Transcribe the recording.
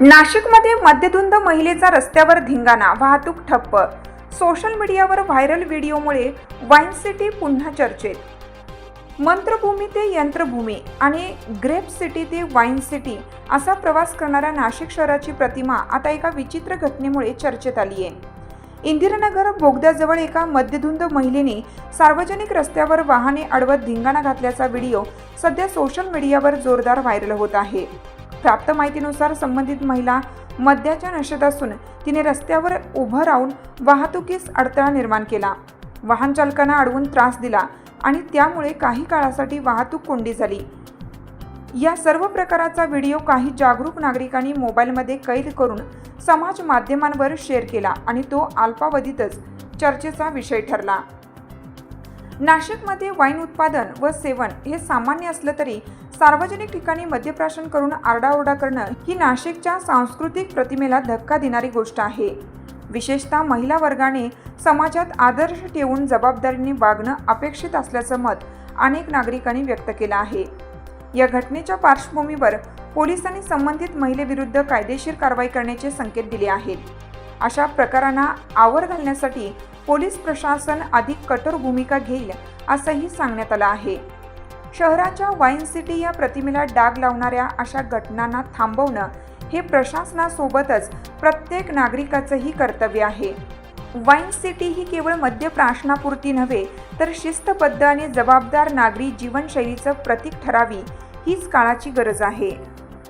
नाशिकमध्ये मध्यधुंद महिलेचा रस्त्यावर धिंगाणा वाहतूक ठप्प. सोशल मीडियावर व्हायरल व्हिडिओमुळे वाईन सिटी पुन्हा चर्चेत. मंत्रभूमी ते यंत्रभूमी आणि ग्रेप सिटी ते वाईन सिटी असा प्रवास करणाऱ्या नाशिक शहराची प्रतिमा आता एका विचित्र घटनेमुळे चर्चेत आली आहे. इंदिरानगर बोगद्याजवळ एका मद्यधुंद महिलेने सार्वजनिक रस्त्यावर वाहने अडवत धिंगाणा घातल्याचा व्हिडिओ सध्या सोशल मीडियावर जोरदार व्हायरल होत आहे. प्राप्त माहितीनुसार संबंधित महिला मद्याच्या नशेत असून तिने रस्त्यावर उभं राहून वाहतुकीस अडथळा निर्माण केला. वाहन चालकांना अडवून त्रास दिला आणि त्यामुळे काही काळासाठी वाहतूक कोंडी झाली. या सर्व प्रकाराचा व्हिडिओ काही जागरूक नागरिकांनी मोबाईलमध्ये कैद करून समाज माध्यमांवर शेअर केला आणि तो अल्पावधीतच चर्चेचा विषय ठरला. नाशिकमध्ये वाईन उत्पादन व सेवन हे सामान्य असलं तरी सार्वजनिक ठिकाणी मद्यप्राशन करून आरडाओरडा करणं ही नाशिकच्या सांस्कृतिक प्रतिमेला धक्का देणारी गोष्ट आहे. विशेषतः महिला वर्गाने समाजात आदर्श ठेवून जबाबदारीने वागणं अपेक्षित असल्याचं मत अनेक नागरिकांनी व्यक्त केलं आहे. या घटनेच्या पार्श्वभूमीवर पोलिसांनी संबंधित महिलेविरुद्ध कायदेशीर कारवाई करण्याचे संकेत दिले आहेत. अशा प्रकारांना आवर घालण्यासाठी पोलीस प्रशासन अधिक कठोर भूमिका घेईल असंही सांगण्यात आलं आहे. शहराच्या वाईन सिटी या प्रतिमेला डाग लावणाऱ्या अशा घटनांना थांबवणं हे प्रशासनासोबतच प्रत्येक नागरिकाचंही कर्तव्य आहे. वाईन सिटी ही केवळ मद्यप्राशनापुरती नव्हे तर शिस्तबद्ध आणि जबाबदार नागरी जीवनशैलीचं प्रतीक ठरावी हीच काळाची गरज आहे.